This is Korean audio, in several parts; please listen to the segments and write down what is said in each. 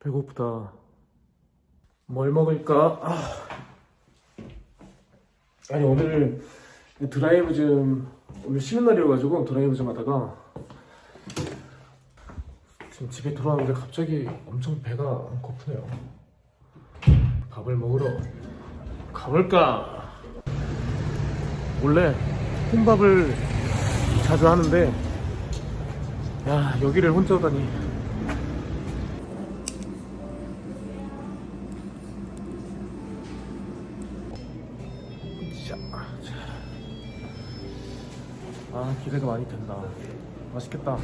배고프다. 뭘 먹을까? 아. 아니 오늘 드라이브 좀 오늘 쉬는 날이어가지고 드라이브 좀 하다가 지금 집에 돌아왔는데 갑자기 엄청 배가 고프네요. 밥을 먹으러 가볼까? 원래 혼밥을 자주 하는데 야 여기를 혼자 오다니. 아 기대가 많이 된다 맛있겠다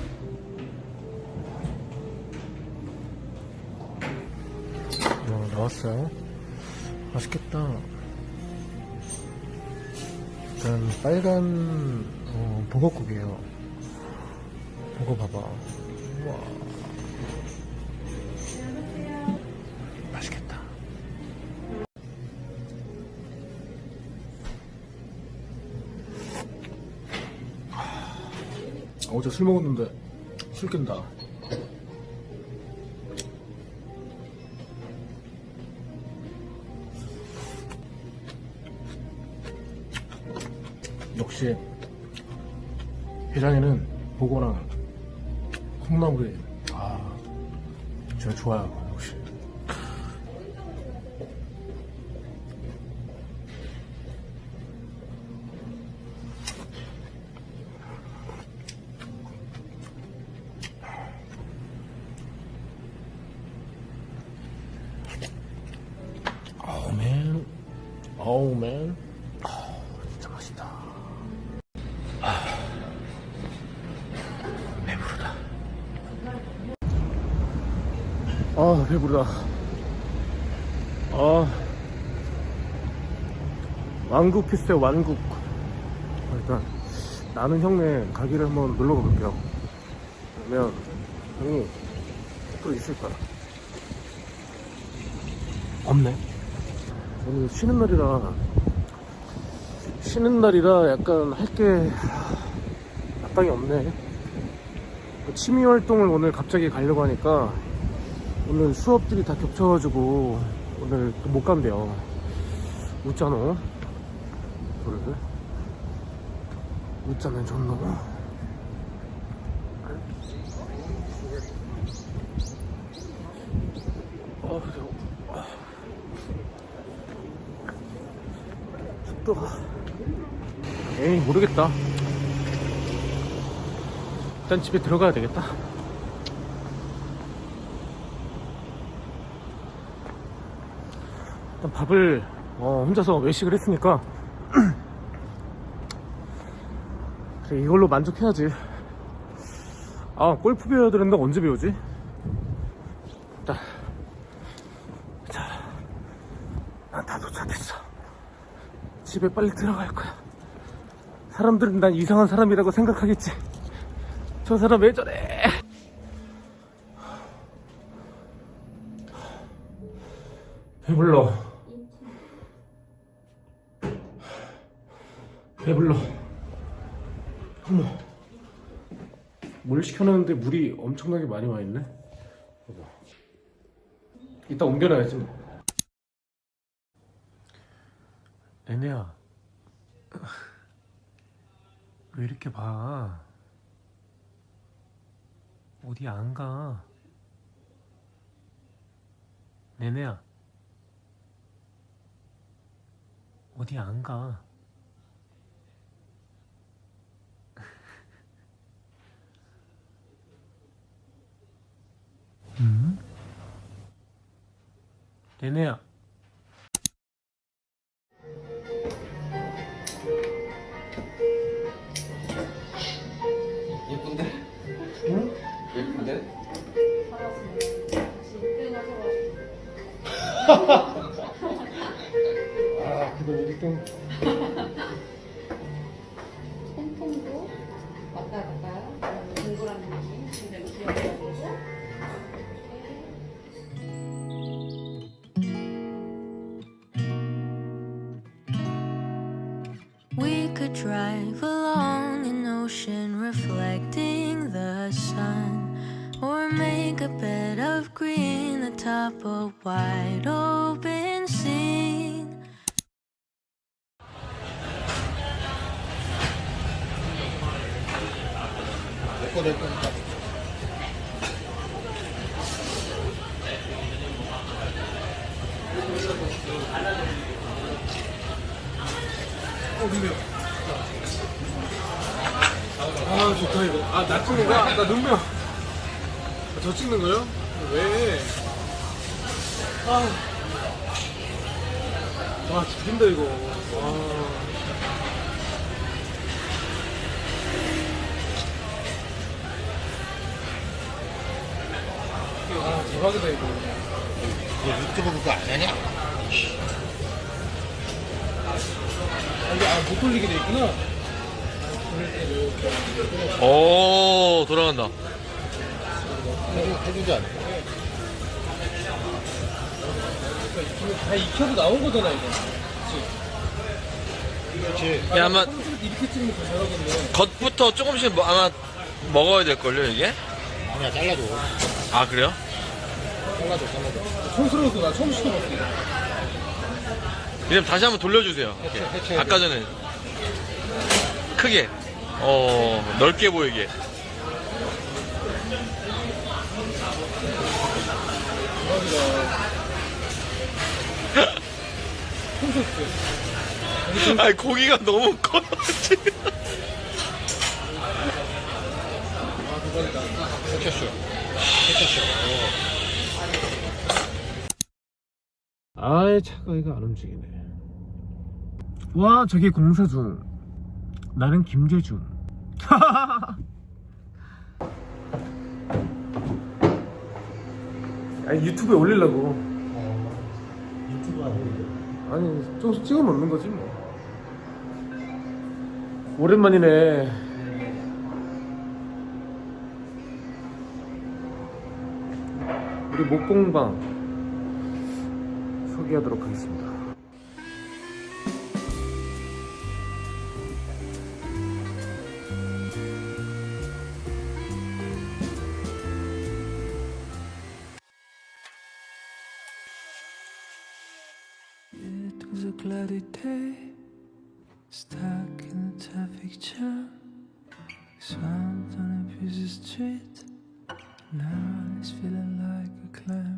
나왔어요. 맛있겠다. 일단 빨간 어, 버거국이에요. 먹어봐봐. 우와. 맛있겠다. 어제 술 먹었는데 술 깬다. 역시 해장에는 보거나 콩나물이 아 제가 좋아요 역시. 어우 맨어 아 배부르다. 아 왕국 피스의 왕국. 일단 나는 형네 가게를 한번 놀러 가볼게요. 그러면 형이 또 있을 거야. 없네. 오늘 쉬는 날이라 쉬는 날이라 약간 할 게 마땅히 없네. 취미 활동을 오늘 갑자기 가려고 하니까 오늘 수업들이 다 겹쳐가지고 오늘 또못 간대요. 웃잖아. 그래 웃자면 좋노 아 그래요 속도가 에이 모르겠다. 일단 집에 들어가야 되겠다 일단 밥을 어, 혼자서 외식을 했으니까 그래 이걸로 만족해야지 아 골프 배워야 되는데 언제 배우지? 자, 자, 난 다 도착했어 집에 빨리 들어갈 거야. 사람들은 난 이상한 사람이라고 생각하겠지. 저 사람 왜 저래? 배불러. 배불러. 어머. 물 시켜놨는데 물이 엄청나게 많이 와 있네. 이따 옮겨놔야지. 뭐. 애네야 왜 이렇게 봐 어디 안가 내내야 어디 안가 음? 내내야 예쁜데? 응? 예쁜데? 아 We could drive along an ocean reflecting the sun or make a bed of green atop a wide open sea. 내꺼 아 좋다 이거 아 나 찍는 거야? 나 눈명 아, 저 찍는 거요? 왜? 아. 와 죽인다 이거 와. 대박이다 이거 너 유튜브 그거 안 하냐? 아, 이게 아, 못 돌리게 돼 있구나 오 돌아간다 해주- 해주지 않을까? 다 익혀도 나온 거잖아 이거 그렇지 야, 아마- 평소에 이렇게 찍는 거 잘하겠네 겉부터 조금씩 뭐- 아마 먹어야 될걸요 이게? 아니야 잘라줘 아 그래요? 잘라줘 잘라줘 촌스러워서 나 처음 시켜봤어 그럼 다시 한번 돌려주세요. 이렇게. 해체, 해체해야 아까 전에 크게 어 넓게 보이게. 아니 고기가 너무 커. 지금. 해체쇼. 해체쇼 아이 차가 이거 안 움직이네. 와 저기 공사 중 나는 김재중 아니 유튜브에 올리려고. 유튜브 하는데 아니 조금씩 찍어 먹는 거지 뭐. 오랜만이네. 우리 목공방 소개하도록 하겠습니다 It was a cloudy day, stuck in a traffic jam, swamped on a busy street. Now it's feeling like a clam,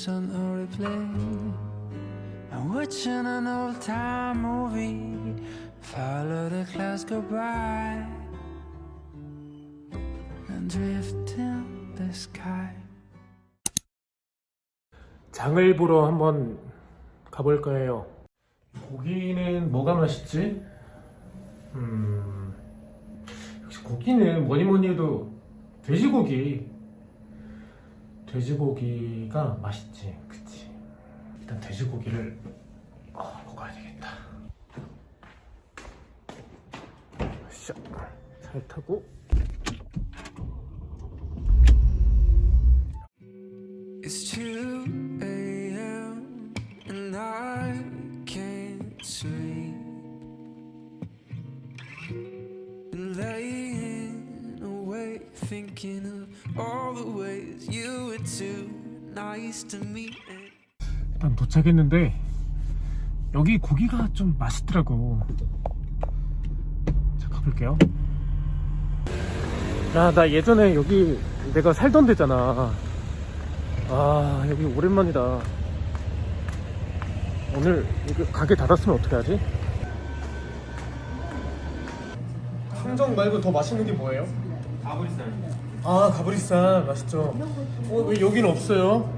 Son on replay. I'm watching an old time movie. Follow the clouds go by. And drift in the sky. 장을 보러 한번 가볼 거예요. 고기는 뭐가 맛있지? 음, 역시 고기는 뭐니 뭐니 해도 돼지고기. 돼지고기가 맛있지, 그치? 일단 돼지고기를 어, 먹어야 되겠다. 샤, 잘 타고. It's 2 일단 도착했는데 여기 고기가 좀 맛있더라고. 자 가볼게요. 야나 예전에 여기 내가 살던 데잖아. 아 여기 오랜만이다. 오늘 가게 닫았으면 어떻게 하지? 항정 말고 더 맛있는 게 뭐예요? 가브리살. 아 가브리살 맛있죠. 어, 왜 여기는 없어요?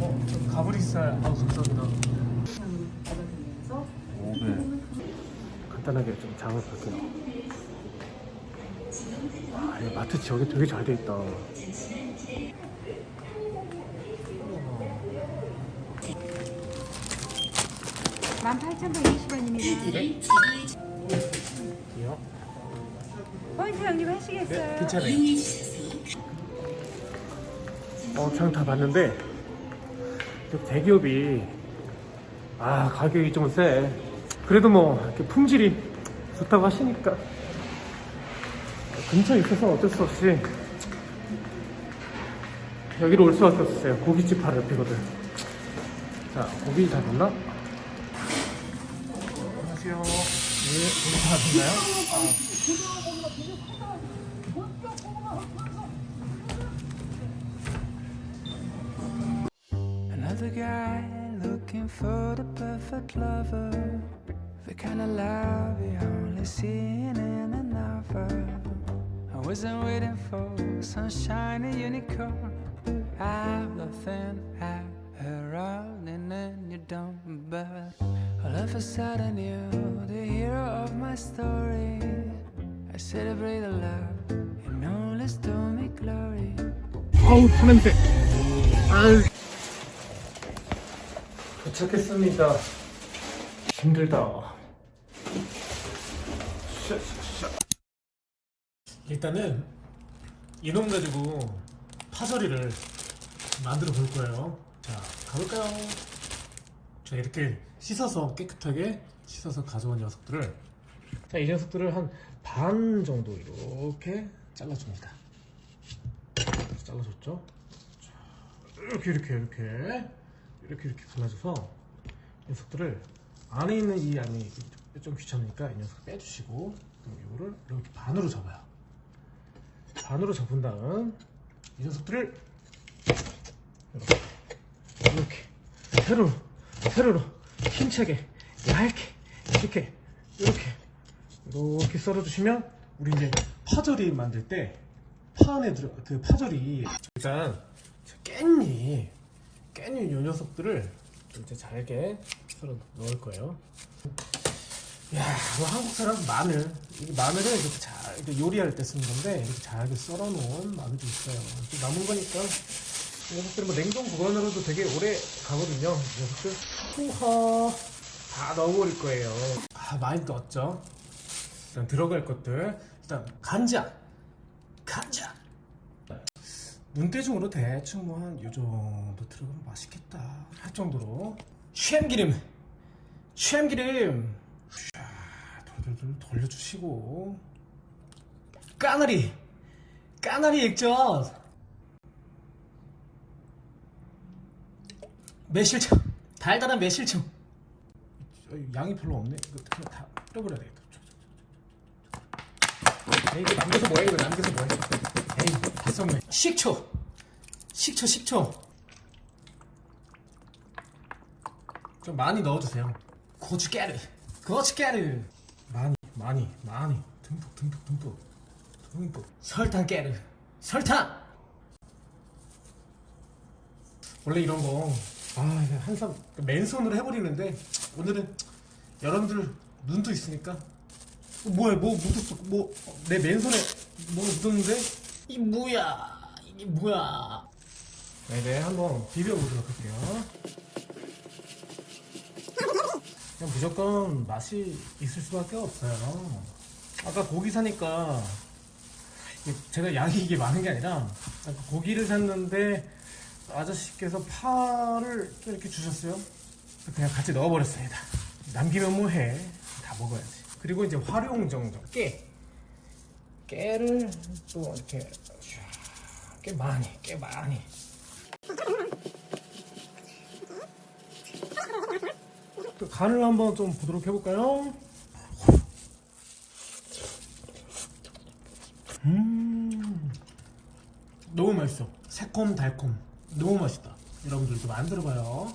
어, 저 가브리살. 아, 감사합니다. 500. 간단하게 좀 장을 볼게요. 아, 이 마트 지역이 되게 잘 돼 있다. 만 8,120원입니다. 포인트 형님 하시겠어요? 괜찮아요. 어, 장다 봤는데 그 대기업이 아 가격이 좀 세. 그래도 뭐 이렇게 품질이 좋다고 하시니까 근처에 있어서 어쩔 수 없이 여기로 올 수밖에 없었어요. 고깃집 바로 옆이거든. 자, 고기 다 됐나? 안녕하세요. 네, 고기 다 됐나요? the guy looking for the perfect lover. The kind of love you only seen in a novel. I wasn't waiting for sunshine and unicorn. I'm nothing at her running and you don't but all of a sudden you're the hero of my story. I celebrate the love and all is to me glory. Oh, talented. Oh. 도착했습니다. 힘들다. 일단은 이놈 가지고 파절이를 만들어 볼 거예요. 자 가볼까요? 자 이렇게 씻어서 깨끗하게 씻어서 가져온 녀석들을. 자 이 녀석들을 한 반 정도 이렇게 잘라줍니다. 잘라줬죠? 자, 이렇게 이렇게 이렇게 이렇게 이렇게 갈라줘서 녀석들을 안에 있는 이 안이 좀 귀찮으니까 이 녀석 빼주시고 이거를 이렇게 반으로 접어요. 반으로 접은 다음 이 녀석들을 이렇게 이렇게 세로로 세로로 힘차게 얇게 이렇게 이렇게 이렇게 썰어주시면 우리 이제 파절이 만들 때 파 안에 들어 그 파절이 일단 깻잎 깻잎 요 녀석들을 이제 잘게 썰어 넣을 거예요. 야, 뭐 한국 사람 마늘 이 마늘을 이렇게 잘 이렇게 요리할 때 쓰는 건데 이렇게 잘게 썰어 놓은 마늘도 있어요. 또 남은 거니까 이 녀석들 뭐 냉동 보관으로도 되게 오래 가거든요. 이 녀석들 후하 다 넣어버릴 거예요. 아 많이 넣었죠. 일단 들어갈 것들 일단 간장 간장 눈대중으로 대충 뭐 한 요 정도 들어가면 맛있겠다 할 정도로 참기름 자, 돌돌돌 돌려주시고 까나리 까나리 액젓. 매실청 달달한 매실청 양이 별로 없네. 이거 다 뿌려버려야 되겠다. 에이, 이거 남겨서 뭐해? 이거 남겨서 뭐해 에이 다 썼네. 식초. 식초 식초. 좀 많이 넣어주세요. 고춧가루. 고춧가루. 많이 많이 많이. 듬뿍 듬뿍 듬뿍. 듬뿍. 설탕 가루. 설탕! 원래 이런 거 아, 한삼 맨손으로 해버리는데 오늘은 여러분들 눈도 있으니까. 어, 뭐야 뭐 묻었어 뭐 내 맨손에 뭐 묻었는데 이 뭐야? 이게 뭐야? 네네 한번 비벼보도록 할게요. 그냥 무조건 맛이 있을 수밖에 없어요. 아까 고기 사니까 제가 양이 이게 많은 게 아니라 고기를 샀는데 아저씨께서 파를 좀 이렇게 주셨어요. 그냥 같이 넣어버렸습니다. 남기면 뭐해? 다 먹어야지. 그리고 이제 활용정정 깨 깨를 또 이렇게 쫙, 꽤 많이 꽤 많이. 또 간을 한번 좀 보도록 해볼까요? 음 너무 맛있어. 새콤 달콤. 너무 맛있다. 여러분들도 만들어봐요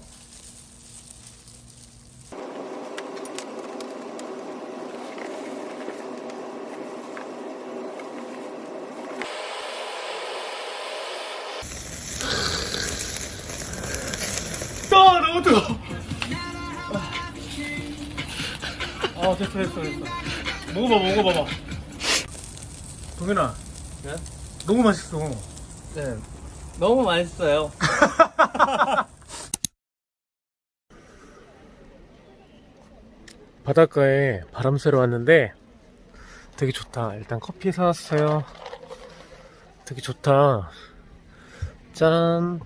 뜨거 아 됐어 됐어 됐어 먹어봐 먹어봐봐 동현아 네? 너무 맛있어 네. 너무 맛있어요. 바닷가에 바람 쐬러 왔는데 되게 좋다. 일단 커피 사왔어요. 되게 좋다. 짠.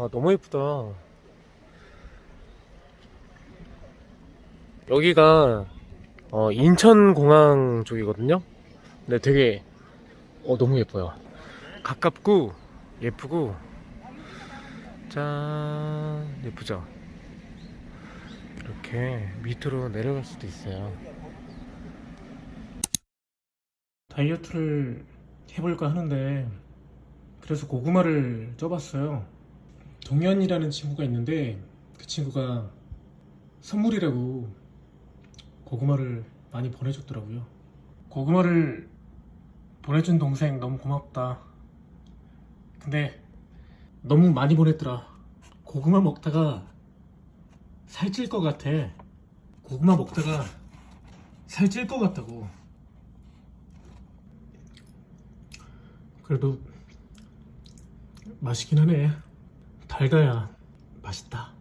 아, 너무 예쁘다. 여기가 어, 인천공항 쪽이거든요. 근데 되게 어, 너무 예뻐요. 가깝고 예쁘고 짠 예쁘죠? 이렇게 밑으로 내려갈 수도 있어요. 다이어트를 해볼까 하는데 그래서 고구마를 쪄봤어요. 동현이라는 친구가 있는데 그 친구가 선물이라고 고구마를 많이 보내줬더라고요. 고구마를 보내준 동생 너무 고맙다. 근데 너무 많이 보냈더라. 고구마 먹다가 살찔 것 같아. 고구마 먹다가 살찔 것 같다고. 그래도 맛있긴 하네. 달가야 맛있다.